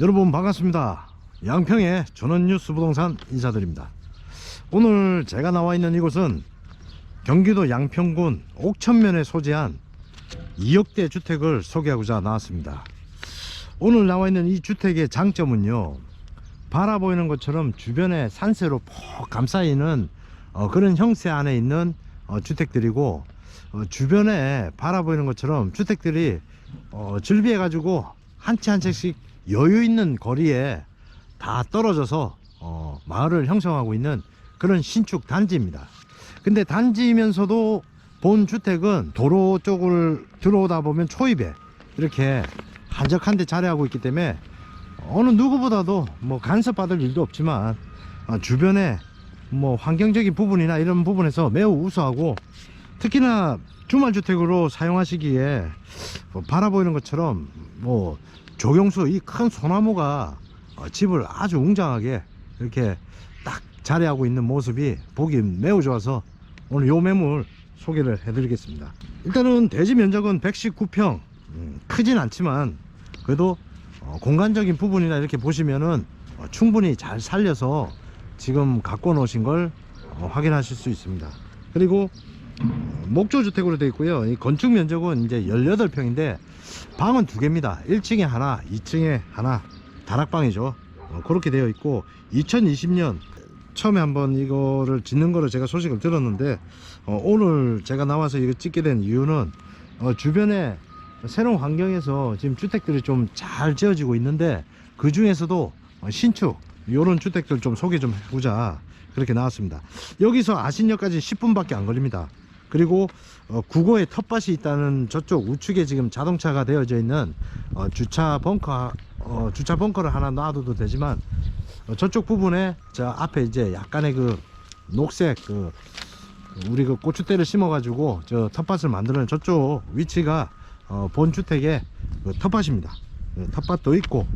여러분 반갑습니다. 양평의 전원뉴스 부동산 인사드립니다. 오늘 제가 나와 있는 이곳은 경기도 양평군 옥천면에 소재한 2억대 주택을 소개하고자 나왔습니다. 오늘 나와 있는 이 주택의 장점은요. 바라보이는 것처럼 주변에 산세로 폭 감싸 있는 어, 그런 형태 안에 있는 어, 주택들이고 어, 주변에 바라보이는 것처럼 주택들이 어, 즐비해 가지고 한 채 한 채씩 여유 있는 거리에 다 떨어져서 어, 마을을 형성하고 있는 그런 신축 단지입니다. 근데 단지이면서도 본 주택은 도로 쪽을 들어오다 보면 초입에 이렇게 한적한 데 자리하고 있기 때문에 어느 누구보다도 뭐 간섭받을 일도 없지만 어, 주변에 뭐 환경적인 부분이나 이런 부분에서 매우 우수하고 특히나 주말주택으로 사용하시기에 뭐 바라보이는 것처럼 뭐 조경수 이 큰 소나무가 어, 집을 아주 웅장하게 이렇게 딱 자리하고 있는 모습이 보기 매우 좋아서 오늘 요 매물 소개를 해드리겠습니다. 일단은 대지 면적은 119평 음, 크진 않지만 그래도 어, 공간적인 부분이나 이렇게 보시면은 어, 충분히 잘 살려서 지금 갖고 놓으신 걸 어, 확인하실 수 있습니다. 그리고 어, 목조주택으로 되어 있고요. 이 건축 면적은 이제 18평인데 방은 두 개입니다. 1층에 하나, 2층에 하나 다락방이죠. 어, 그렇게 되어 있고 2020년 처음에 한번 이거를 짓는 거를 제가 소식을 들었는데 어, 오늘 제가 나와서 이거 찍게 된 이유는 어, 주변에 새로운 환경에서 지금 주택들이 좀 잘 지어지고 있는데 그 중에서도 어, 신축 이런 주택들 좀 소개 좀 해보자 그렇게 나왔습니다 여기서 아신역까지 10분밖에 안 걸립니다 그리고 어, 국어에 텃밭이 있다는 저쪽 우측에 지금 자동차가 되어져 있는 어, 주차 벙커 어, 주차 벙커를 하나 놔둬도 되지만 어, 저쪽 부분에 저 앞에 이제 약간의 그 녹색 그 우리 그 고추대를 심어 가지고 저 텃밭을 만드는 저쪽 위치가 어, 본 주택의 그 텃밭입니다. 그 텃밭도 있고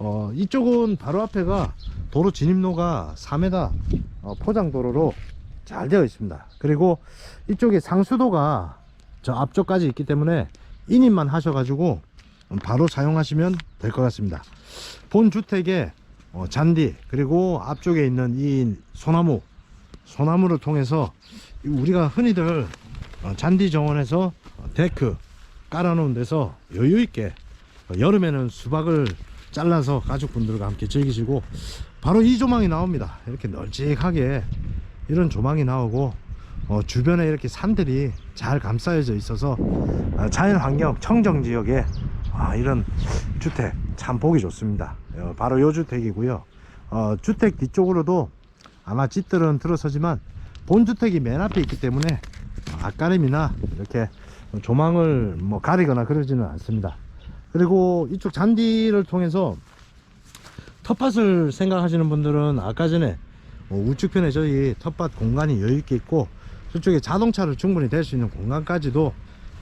어, 이쪽은 바로 앞에가 도로 진입로가 4m 어, 포장도로로 잘 되어 있습니다. 그리고 이쪽에 상수도가 저 앞쪽까지 있기 때문에 인입만 하셔가지고 바로 사용하시면 될 것 같습니다. 본 주택의 어, 잔디 그리고 앞쪽에 있는 이 소나무 소나무를 통해서 이 우리가 흔히들 어, 잔디 정원에서 어, 데크 깔아놓은 데서 여유 있게 어, 여름에는 수박을 잘라서 가족분들과 함께 즐기시고 바로 이 조망이 나옵니다. 이렇게 널찍하게 이런 조망이 나오고 어, 주변에 이렇게 산들이 잘 감싸여져 있어서 어, 자연환경 청정 지역에 아, 이런 주택 참 보기 좋습니다. 어, 바로 요 주택이고요. 어, 주택 뒤쪽으로도 아마 집들은 들어서지만 본 주택이 맨 앞에 있기 때문에 앞가림이나 이렇게 조망을 뭐 가리거나 그러지는 않습니다. 그리고 이쪽 잔디를 통해서 텃밭을 생각하시는 분들은 아까 전에 뭐 우측편에 저희 텃밭 공간이 여유있게 있고 저쪽에 자동차를 충분히 댈 수 있는 공간까지도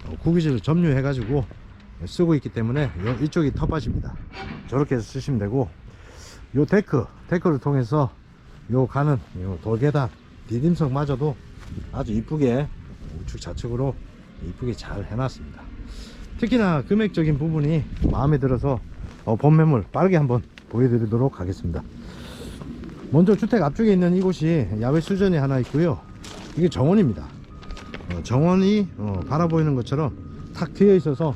어, 구기지를 점유해 가지고 쓰고 있기 때문에 요- 이쪽이 텃밭입니다. 저렇게 해서 쓰시면 되고 요 데크 데크를 통해서 요 가는 요 돌계단 디딤석 마저도 아주 이쁘게 우측 좌측으로 이쁘게 잘 해놨습니다. 특히나 금액적인 부분이 마음에 들어서 어, 본 매물 빠르게 한번 보여드리도록 하겠습니다 먼저 주택 앞쪽에 있는 이곳이 야외 수전이 하나 있고요. 이게 정원입니다. 어, 정원이 어, 바라보이는 것처럼 탁 트여 있어서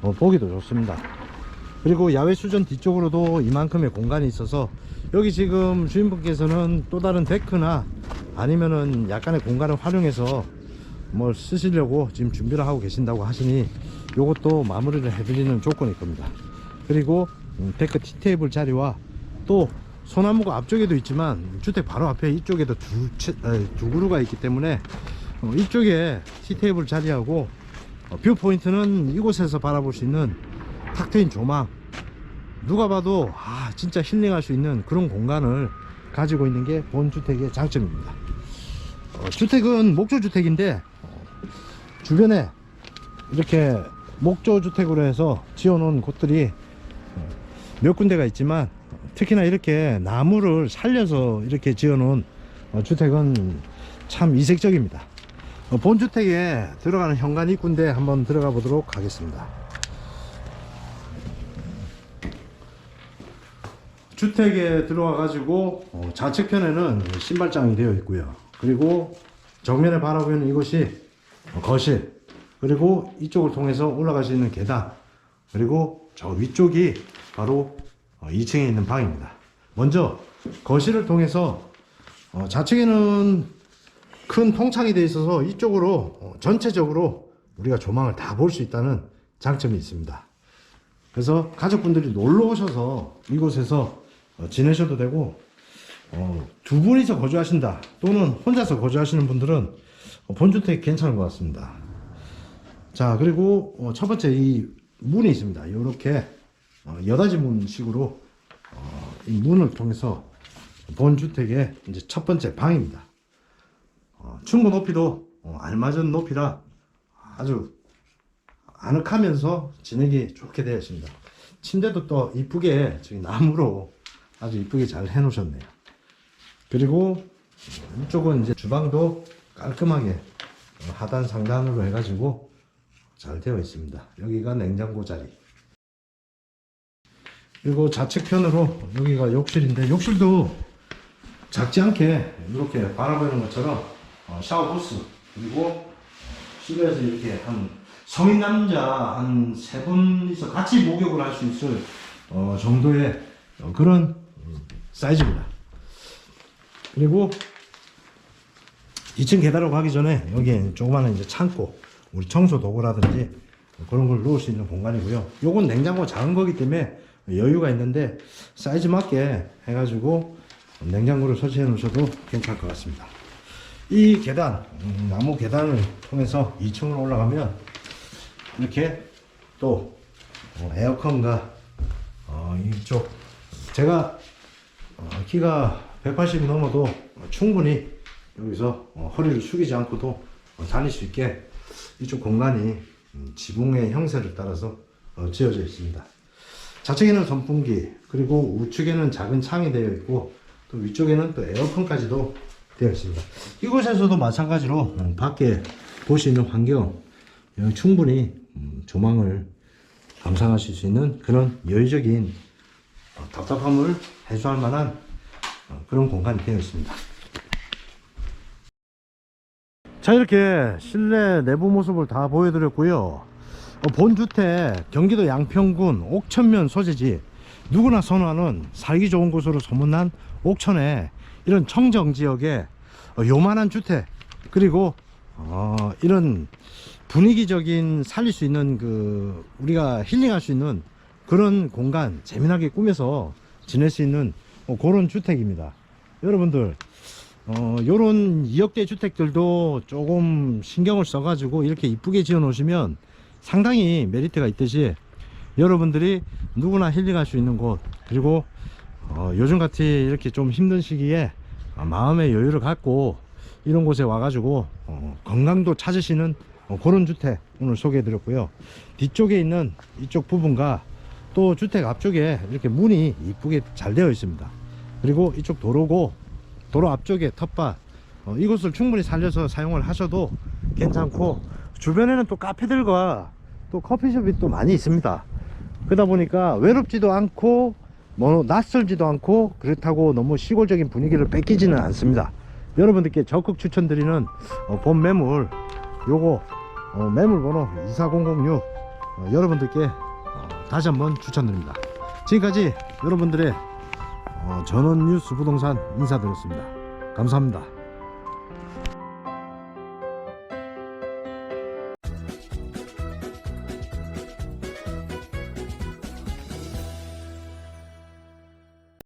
어, 보기도 좋습니다. 그리고 야외 수전 뒤쪽으로도 이만큼의 공간이 있어서 여기 지금 주인분께서는 또 다른 데크나 아니면은 약간의 공간을 활용해서 뭘 쓰시려고 지금 준비를 하고 계신다고 하시니 요것도 마무리를 해드리는 조건일 겁니다. 그리고 음, 데크 티테이블 자리와 또 소나무가 앞쪽에도 있지만 주택 바로 앞에 이쪽에도 두, 채- 에, 두 그루가 있기 때문에 어, 이쪽에 티테이블 자리하고 어, 뷰 포인트는 이곳에서 바라볼 수 있는 탁 트인 조망 누가 봐도 아 진짜 힐링할 수 있는 그런 공간을 가지고 있는 게 본 주택의 장점입니다. 어, 주택은 목조 주택인데 어, 주변에 이렇게 목조 주택으로 해서 지어놓은 곳들이 어, 몇 군데가 있지만 특히나 이렇게 나무를 살려서 이렇게 지어놓은 어, 주택은 참 이색적입니다. 어, 본 주택에 들어가는 현관 입구인데 한번 들어가 보도록 하겠습니다. 주택에 들어와 가지고 어, 좌측편에는 신발장이 되어 있고요. 그리고 정면에 바라보고 있는 이곳이 어, 거실. 그리고 이쪽을 통해서 올라갈 수 있는 계단. 그리고 저 위쪽이 바로 어, 2층에 있는 방입니다. 먼저 거실을 통해서 어, 좌측에는 큰 통창이 되어 있어서 이쪽으로 어, 전체적으로 우리가 조망을 다 볼 수 있다는 장점이 있습니다. 그래서 가족분들이 놀러 오셔서 이곳에서 어, 지내셔도 되고 어, 두 분이서 거주하신다 또는 혼자서 거주하시는 분들은 어, 본주택 괜찮은 것 같습니다. 자 그리고 어, 첫 번째 이 문이 있습니다. 이렇게 어, 여닫이 문식으로 어, 이 문을 통해서 본 주택의 이제 첫 번째 방입니다. 어, 충고 높이도 어, 알맞은 높이라 아주 아늑하면서 지내기 좋게 되어 있습니다. 침대도 또 이쁘게 저기 나무로 아주 이쁘게 잘 해놓으셨네요. 그리고 이쪽은 이제 주방도 깔끔하게 어, 하단 상단으로 해가지고 잘 되어 있습니다. 여기가 냉장고 자리. 그리고 좌측편으로 여기가 욕실인데 욕실도 작지 않게 이렇게 바라보는 것처럼 어, 샤워 부스 그리고 실내에서 이렇게 한 성인 남자 한 세 분이서 같이 목욕을 할 수 있을 어, 정도의 어, 그런 음, 사이즈입니다. 그리고 2층 계단으로 가기 전에 여기에 조그마한 이제 창고 우리 청소 도구라든지 그런 걸 놓을 수 있는 공간이고요. 요건 냉장고 작은 거기 때문에 여유가 있는데 사이즈 맞게 해가지고 냉장고를 설치해 놓으셔도 괜찮을 것 같습니다. 이 계단, 음, 나무 계단을 통해서 2층으로 올라가면 이렇게 또 어, 에어컨과 어, 이쪽 제가 어, 키가 180이 넘어도 충분히 여기서 어, 허리를 숙이지 않고도 어, 다닐 수 있게 이쪽 공간이 음, 지붕의 형태를 따라서 어, 지어져 있습니다. 좌측에는 선풍기 그리고 우측에는 작은 창이 되어 있고 또 위쪽에는 또 에어컨까지도 되어 있습니다. 이곳에서도 마찬가지로 음, 밖에 볼 수 있는 환경 여기 충분히 음, 조망을 감상하실 수 있는 그런 여유적인 어, 답답함을 해소할 만한 어, 그런 공간이 되어 있습니다. 자 이렇게 실내 내부 모습을 다 보여드렸고요 어, 본주택 경기도 양평군 옥천면 소재지. 누구나 선호하는 살기 좋은 곳으로 소문난 옥천에 이런 청정 지역에 어, 요만한 주택 그리고 어, 이런 분위기적인 살릴 수 있는 그 우리가 힐링할 수 있는 그런 공간 재미나게 꾸며서 지낼 수 있는 어, 그런 주택입니다. 여러분들 어, 요런 2억대 주택들도 조금 신경을 써가지고 이렇게 이쁘게 지어 놓으시면 상당히 메리트가 있듯이 여러분들이 누구나 힐링할 수 있는 곳 그리고 어, 요즘 같이 이렇게 좀 힘든 시기에 어, 마음의 여유를 갖고 이런 곳에 와가지고 어, 건강도 찾으시는 어, 그런 주택 오늘 소개해 드렸고요. 뒤쪽에 있는 이쪽 부분과 또 주택 앞쪽에 이렇게 문이 이쁘게 잘 되어 있습니다. 그리고 이쪽 도로고 도로 앞쪽에 텃밭 어, 이곳을 충분히 살려서 사용을 하셔도 괜찮고 주변에는 또 카페들과 또 커피숍이 또 많이 있습니다. 그러다 보니까 외롭지도 않고 뭐 낯설지도 않고 그렇다고 너무 시골적인 분위기를 뺏기지는 않습니다. 여러분들께 적극 추천드리는 어, 본 매물 요거 어, 매물번호 24006 어, 여러분들께 어, 다시 한번 추천드립니다. 지금까지 여러분들의 어, 전원 뉴스 부동산 인사드렸습니다. 감사합니다